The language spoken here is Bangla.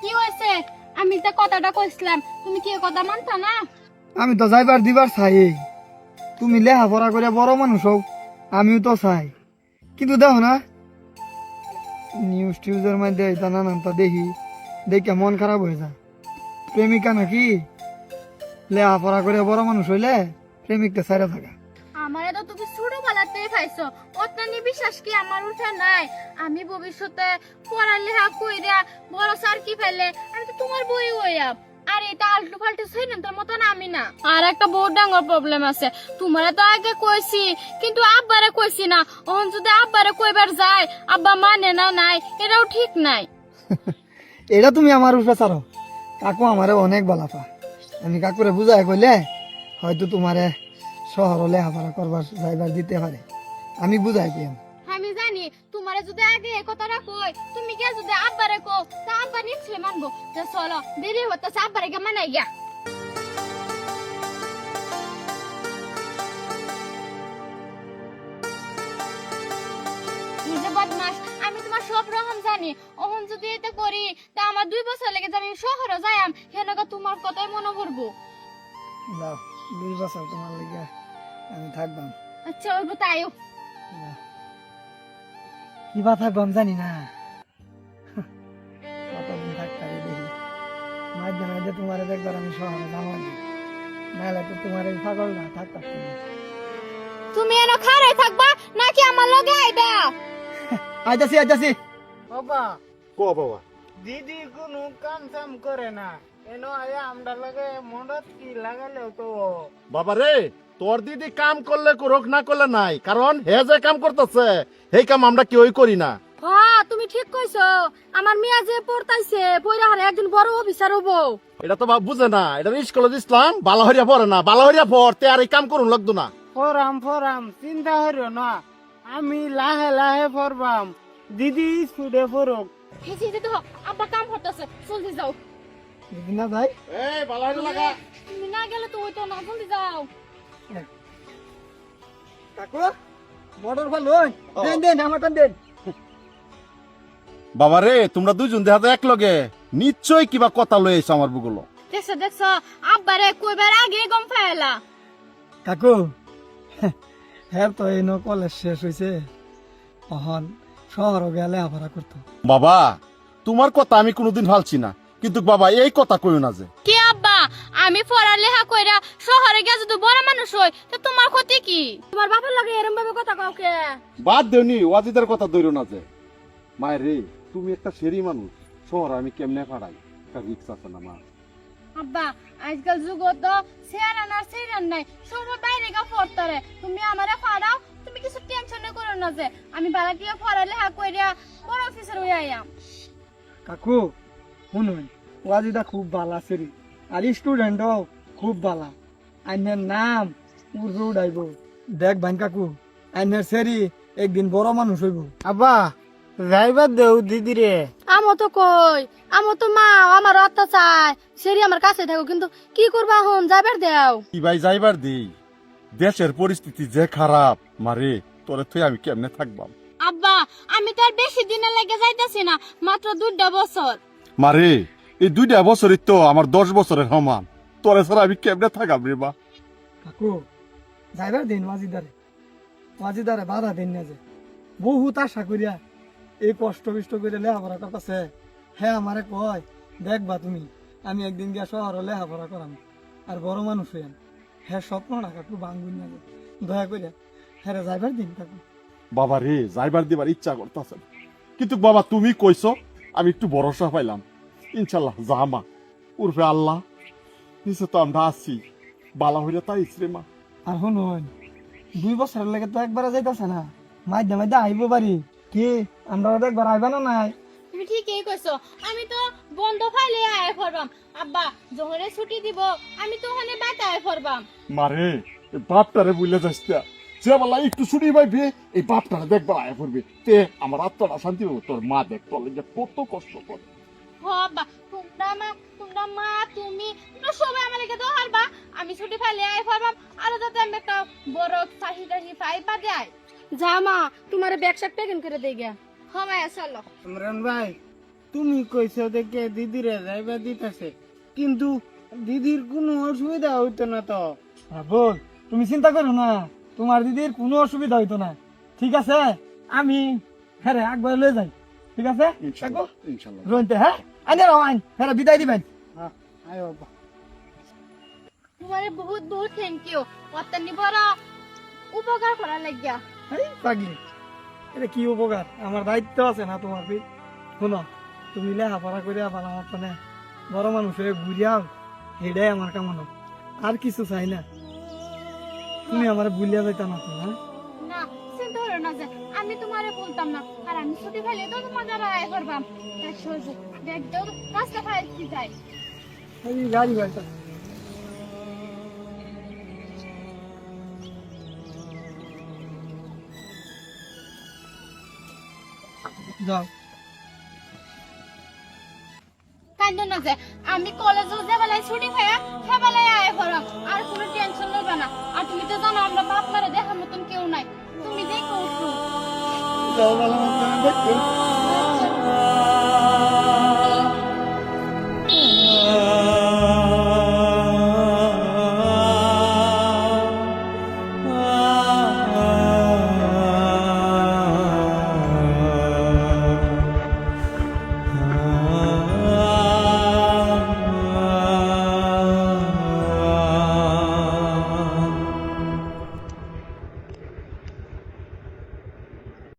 কি হয়েছে? আমি তো কথাটা কইছিলাম তুমি কি কথা মানতা না? আমি তো যাইবার দিবার চাই। তুমি লেখাপড়া করে বড় মানুষ হোক আমিও তো চাই। কিন্তু দেখো না নিউজ টিউজের মধ্যে এটা নানানটা দেখি দেখে মন খারাপ হয়ে যায়। প্রেমিকা নাকি লেখাপড়া করে বড় মানুষ হইলে প্রেমিকটা সাইরা থাকা। আমারে তো তুমি ছোটবেলাতেই খাইছো অত্যানি বিশ্বাস কি আমার উঠে নাই? আমি ভবিষ্যতে পড়ালেখা কইরা বড় স্যার কি ফেলে আমি তো তোমার বই হইয়া আর এটা আলটু ফাল্টু ছিলেন তোর মতন আমি না। আর একটা বহুত ডাঙর প্রবলেম আছে। তোমারে তো আগে কইছি কিন্তু আব্বারে কইছি না। ওহন যদি আব্বারে কইবার যায় আব্বা মানে না নাই এটাও ঠিক নাই। এটা তুমি আমার উপরে ছাড়ো কাকু আমারে অনেক বালাপা আমি কাকুরে বুঝাই কইলে হয়তো তোমারে শহর লেখাপড়া করবার যাইবার দিতে পারে আমি বুঝাই পেলাম আমি জানি তোমারে যদি আগে এ কথাটা কই তুমি কে যদি আব্বারে কো তা আব্বা নিশ্চয় মানবো। যে চলো দেরি হতেছে আব্বারে কে মানাই গিয়া। বদমাস আমি তোমার সব রকম জানি। ওহন যদি এটা করি তা আমার দুই বছর লেগে যাবে শহরে যাইম হেনকা তোমার কথাই মনে করব যাও দুই বছর তোমার লেগে আমি থাকবাম। আচ্ছা তাইও। কি বা থাকবাম জানি না। কতদিন থাকতারি দেখি। মাঝে মাঝে তোমার দেখবার আমি শহরে যাব নাহলে তো তোমার এই পাগল না থাকতাম তুমি এনে খারাই থাকবা নাকি আমার লগে আইবা? আইতাছি আইতাছি। বাবা। কো বাবা। দিদি কোনো কাম চাম করে না। এনো আয়া আমরা লাগে মদত কি লাগালে তো। বাবা রে তোর দিদি কাম করলে করুক না করলে নাই। কারণ হে যে কাম করতেছে সেই কাম আমরা কেউই করি না। হ্যাঁ তুমি ঠিক কইছো। আমার মিয়া যে পড়তাইছে পয়রা হারে একদিন বড় অফিসার হব। এটা তো বাবা বুঝে না। এটা স্কুলে ইসলাম বালাহরিয়া পড়ে না। বালাহরিয়া পড় তে আর এই কাম করুন লাগতো না। ফরাম ফরাম চিন্তা হরিও না। আমি লাহে লাহে ফরবাম। দিদি স্কুলে ফরক হেসি হোক আব্বা কাম করতেছে। জলদি যাও। না যাই এই বালাহরিয়া লাগা তুমি না গেলে তো ওই তো না যাও। কাকু মোটর ভালো লই। দেন দেন দেন। বাবা রে তোমরা দুজন দেখা যায় এক লগে। নিশ্চয় কিবা কথা লয়ে এসো আমার বুগুলো। দেখছ দেখছ আব্বারে কইবার আগে গম কাকু হ্যাঁ তো এই কলেজ শেষ হয়েছে তখন শহর গেলে লেখাপড়া করতো। বাবা তোমার কথা আমি কোনোদিন ভালছি না। কিন্তু বাবা এই কথা কইও না যে। কি আব্বা? আমি পড়ালেখা কইরা শহরে গিয়ে যদি বড় মানুষ হই তো তোমার ক্ষতি কি? তোমার বাপের লাগে এরম ভাবে কথা কও কে? বাদ দেওনি ওয়াজিদের কথা দৈর না যে। মায়ের রে তুমি একটা সেরি মানুষ শহর আমি কেমনে ফাড়াই? একটা রিক্স আছে না মা? আব্বা আজকাল যুগ তো সেরান আর সেরান নাই সবাই বাইরে গা পড়তারে। তুমি আমারে ফাড়াও তুমি কিছু টেনশন করো না যে। আমি বালাটিয়া পড়ালেখা কইরা বড় অফিসার হই আইয়াম। কাকু শুনুন ওয়াজিদা খুব বালা সেরি আর স্টুডেন্টও খুব বালা। আইনের নাম উড়ে উড়াইব। দেখ ভাই কাকু আইনের সেরি একদিন বড় মানুষ হইব। আব্বা যাইবার দেও দিদি রে। আমো তো কই আমো তো মা আমার অত্যাচার। সেরি আমার কাছে থাকো কিন্তু কি করবা হন যাবার দেও। কি ভাই যাইবার দেই। দেশের পরিস্থিতি যে খারাপ মারে তোরে তুই আমি কেমনে থাকবাম? আব্বা আমি তো আর বেশি দিনে লেগে যাইতাছি না মাত্র দুটা বছর। মারে এই দুইটা বছরই তো আমার দশ বছরের সমান। তোরে ছাড়া আমি কেমনে থাকাম রে বা কাকু যাইবার দিন ওয়াজিদারে। ওয়াজিদারে বাধা দিন না যে। বহুত আশা করিয়া এই কষ্ট বিষ্ট করে লেখাপড়া করতেছে। হ্যাঁ আমারে কয় দেখবা তুমি আমি একদিন গিয়া শহর লেখাপড়া করাম। আর বড় মানুষ হইয়াম। হ্যাঁ স্বপ্ন না কাকু বাঙ্গুন না যে। দয়া করিয়া হ্যাঁ যাইবার দিন কাকু। বাবা রে যাইবার দিবার ইচ্ছা করতেছে কিন্তু বাবা তুমি কইছো আমি একটু ভরসা পাইলাম। ইনশাল্লাহ জামা উর্ফে আল্লাহ নিচে তো আমরা আছি। বালা হইলে তাই মা আর শুনুন দুই বছরের লেগে তো একবারে যাইতেছে না। মাঝে মাঝে আইব পারি। কি আমরা ওদের একবার আইবা না নাই? তুমি ঠিকই কইছো আমি তো বন্ধ ফাইলে আয় পড়বাম আব্বা যখন ছুটি দিব আমি তো ওখানে বাইতে আয় পড়বাম মারে বাপটারে বুঝলে যাস না। যে বলা একটু শুনি পাইবে এই বাপটারে দেখবার আয়া করবে। তে আমার আত্মাটা শান্তি পাবো তোর মা দেখ তোর লেগে কত কষ্ট করে। হ তোমরা মা তোমরা মা তুমি তোমরা সবাই আমার লেগে দাও হারবা আমি ছুটি ফাইলে আয় পড়বাম আর যাতে আমি একটা বড় চাহি টাহি পাই দেয় যা মা তোমার করে দেই গিয়া। হ্যাঁ মায়া চলো। ইমরান ভাই তুমি কইছো দেখে দিদিরে যাইবা দিতেছে কিন্তু দিদির কোনো অসুবিধা হইতো না তো। বল তুমি চিন্তা করো না। তোমার দিদির কোনো অসুবিধা হইতো না। ঠিক আছে? আমি হ্যাঁ রে, একবার লয়ে যাই। ঠিক আছে? রইতে হ্যাঁ? আনে আইন। হ্যাঁ বিদায় দিবেন। হ্যাঁ আয় বহুত বহুত থ্যাংক ইউ অত্যানি বড় উপকার করার লাগিয়া। এই পাগলি এটা কি উপকার? আমার দায়িত্ব আছে না তোমার বি শোনো তুমি লেখাপড়া করে আবার আমার মানে বড় মানুষ হয়ে ঘুরিয়াও এটাই আমার কামনা। আর কিছু চাই না। তুমি আমার ভুলিয়া যাইতা না তো হ্যাঁ? না চিন্তা করো না যে আমি তোমারে বলতাম না আর আমি ছুটি খাইলে তো তোমার দ্বারা আয় করবাম। দেখ ফাইলছি যাই এই গাড়ি ভাইটা যাও। কান্দ না যে আমি কলেজে বেলায় ছুটি খাইয়া সে estava lançando aqui.